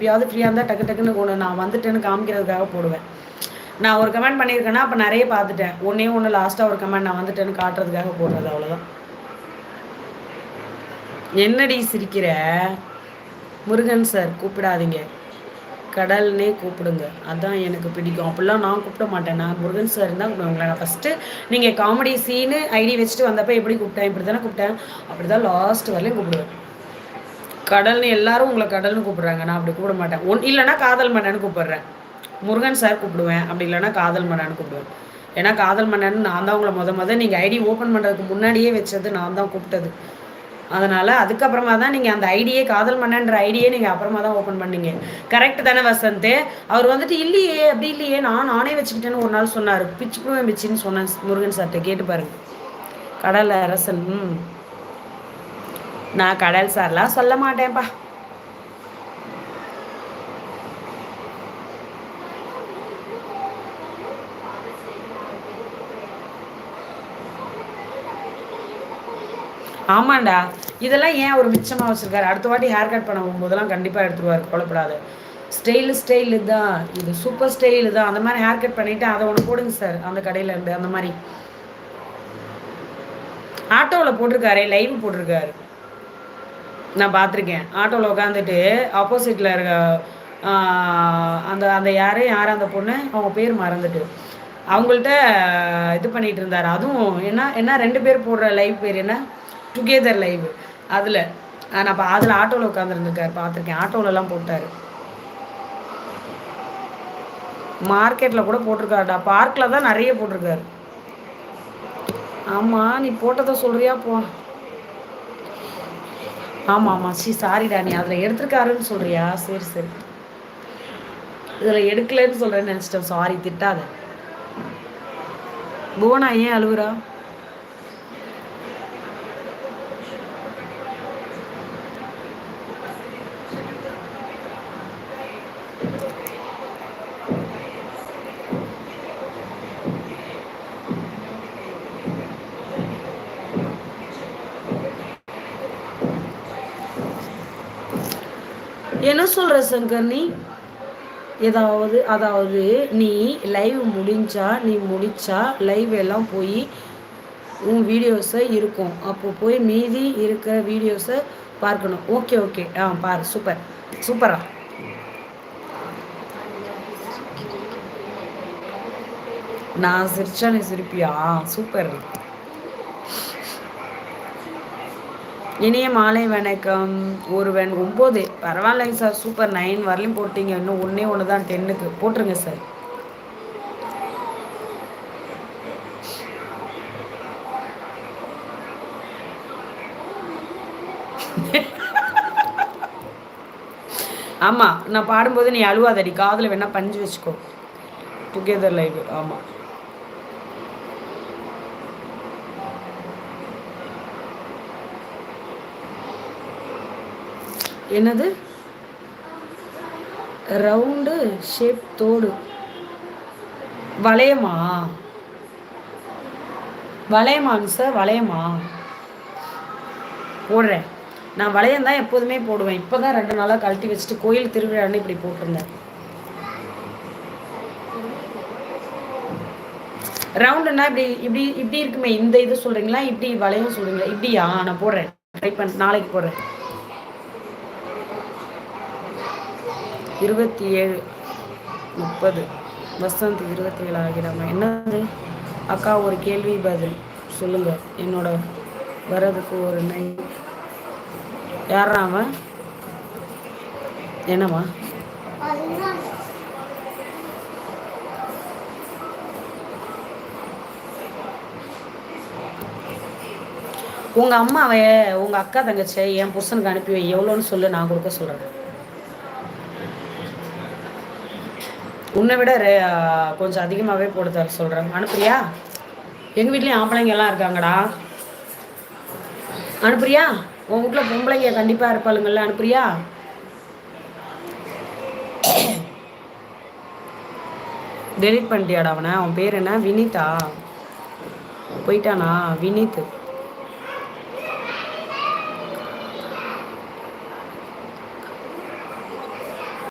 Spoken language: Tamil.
எப்பயாவது ஃப்ரீயாக இருந்தால் டக்கு டக்குன்னு ஒன்று நான் வந்துட்டேன்னு காமிக்கிறதுக்காக போடுவேன். நான் ஒரு கமெண்ட் பண்ணியிருக்கேன்னா அப்போ நிறைய பார்த்துட்டேன். ஒன்றே ஒன்று லாஸ்ட்டாக ஒரு கமெண்ட் நான் வந்துட்டேன்னு காட்டுறதுக்காக போடுறது அவ்வளோதான் என்னடி சிரிக்கிற? முருகன் சார் கூப்பிடாதீங்க. கடல்னே கூப்பிடுங்க. அதான் எனக்கு பிடிக்கும். அப்படிலாம் நான் கூப்பிட மாட்டேன். நான் முருகன் சார் தான் கூப்பிடுவேன். நான் ஃபஸ்ட்டு நீங்கள் காமெடி சீனு ஐடி வச்சுட்டு வந்தப்போ எப்படி கூப்பிட்டேன்? இப்படி தானே கூப்பிட்டேன். அப்படி தான் லாஸ்ட் வரலையும் கூப்பிடுவேன். கடல்னு எல்லாரும் உங்களை கடல்னு கூப்பிடுறாங்க. நான் அப்படி கூப்பிட மாட்டேன். ஒன் இல்லைனா காதல் மன்னன்னு கூப்பிடுறேன். முருகன் சார் கூப்பிடுவேன். அப்படி இல்லைனா காதல் மன்னன்னு கூப்பிடுவேன். ஏன்னா காதல் மன்னன் நான் தான் உங்களை முத முத நீங்கள் ஐடி ஓப்பன் பண்ணுறதுக்கு முன்னாடியே வச்சது நான் தான் கூப்பிட்டது. அதனால் அதுக்கப்புறமா தான் நீங்கள் அந்த ஐடியே காதல் மன்னன்ற ஐடியே நீங்கள் அப்புறமா தான் ஓப்பன் பண்ணீங்க. கரெக்ட் தானே வசந்த்? அவர் வந்துட்டு இல்லையே அப்படி இல்லையே நான் நானே வச்சுக்கிட்டேன்னு ஒரு நாள் சொன்னார். பிச்சு புழுவன் பிச்சுன்னு சொன்னேன் முருகன் சார்கிட்ட கேட்டு. பாருங்க. கடல் அரசன் ம். நான் கடல் சார்லாம் சொல்ல மாட்டேன்ப்பா ஆமாண்டா. இதெல்லாம் ஏன் ஒரு மிச்சமாக வச்சுருக்காரு? அடுத்த வாட்டி ஹேர் கட் பண்ண போகும்போதெல்லாம் கண்டிப்பாக எடுத்துருவார் கொலப்படாது ஸ்டைலு ஸ்டைலு தான். இது சூப்பர் ஸ்டைலு தான். அந்த மாதிரி ஹேர் கட் பண்ணிவிட்டு அதை ஒன்று போடுங்க சார் அந்த கடையில் இருந்து அந்த மாதிரி. ஆட்டோவில் போட்டிருக்காரு லைவ் போட்டிருக்காரு. நான் பார்த்துருக்கேன். ஆட்டோவில் உட்காந்துட்டு ஆப்போசிட்டில் இருக்க அந்த அந்த யார் யார் அந்த பொண்ணு அவங்க பேர் மறந்துட்டு. அவங்கள்ட்ட இது பண்ணிகிட்டு இருந்தார். அதுவும் என்ன என்ன ரெண்டு பேர் போடுற லைவ் பேர் என்ன? டுகெதர் லைவ் அதில் நான் இப்போ அதில் ஆட்டோவில் உட்காந்துருந்துருக்கார் பார்த்துருக்கேன். ஆட்டோவிலலாம் போட்டார். மார்க்கெட்டில் கூட போட்டிருக்காருடா. பார்க்கில் தான் நிறைய போட்டிருக்காரு. ஆமாம் நீ போட்டதை சொல்கிறியா போ. ஆமாம் ஆமாம் சி சாரிடா நீ அதில் எடுத்திருக்காருன்னு சொல்கிறியா சரி சரி. இதில் எடுக்கலன்னு சொல்கிறேன்னு நினச்சிட்டேன். சாரி திட்டாத. புவனா ஏன் அழுகுறா என்ன சொல்கிற சங்கர் நீ? ஏதாவது அதாவது நீ லைவ் முடிஞ்சா நீ முடிச்சா லைவ் எல்லாம் போய் உன் வீடியோஸை இருக்கும். அப்போ போய் மீதி இருக்கிற வீடியோஸை பார்க்கணும். ஓகே ஓகே ஆ பாரு சூப்பர் சூப்பரா நான் சிரிச்சா நீ சிரிப்பியா? சூப்பர் இனிய மாலை வணக்கம். ஒருவன் ஒம்பது பரவாயில்லைங்க சார் சூப்பர் நைன் வரலையும் போட்டீங்க. இன்னும் ஒன்றே ஒன்று தான் டென்னுக்கு போட்டுருங்க சார். ஆமாம் நான் பாடும்போது நீ அழுவாதடி. காதில் வேணால் பஞ்சு வச்சுக்கோ. டுகெதர் லைவ் ஆமாம் என்னது? ரவுண்டு ஷேப் தோடு. வளையமா? வளையமாங்க சார் வளையமா? போடுறேன். நான் வளையம் தான் எப்போதுமே போடுவேன். இப்போ தான் ரெண்டு நாளாக கழட்டி வச்சுட்டு கோயில் திருவிழான்னு இப்படி போட்டிருந்தேன். ரவுண்டுன்னா இப்படி இப்படி இப்படி இருக்குமே. இந்த இது சொல்கிறீங்களா இப்படி வளையம் சொல்கிறீங்களா இப்படியா? நான் போடுறேன். ட்ரை பண்ண நாளைக்கு போடுறேன். இருபத்தி ஏழு முப்பது. வசந்த் இருபத்தி ஏழு ஆகிடாம. என்னது? அக்கா ஒரு கேள்வி பதில் சொல்லுங்க. என்னோட வரதுக்கு ஒரு நை யாரா அவன்? என்னவா? உங்கள் அம்மாவை உங்கள் அக்கா தங்கச்சியை என் புருஷனுக்கு அனுப்பி வை. எவ்வளோன்னு சொல்லு நான் கொடுக்க சொல்கிறேன் உன்னை விட கொஞ்சம் அதிகமாகவே போட்டு தர சொல்கிறேன் அனுப்புறியா எங்கள் வீட்லேயும் ஆம்பளைங்க எல்லாம் இருக்காங்கடா. அனுப்புறியா உன் வீட்டில் பொம்பளைங்க கண்டிப்பாக இருப்பாளுங்கள்ல அனுப்புறியா டெலிட் பண்ணிட்டியாடா அவனை. அவன் பேர் என்ன? வினிதா. போயிட்டானா? வினித்.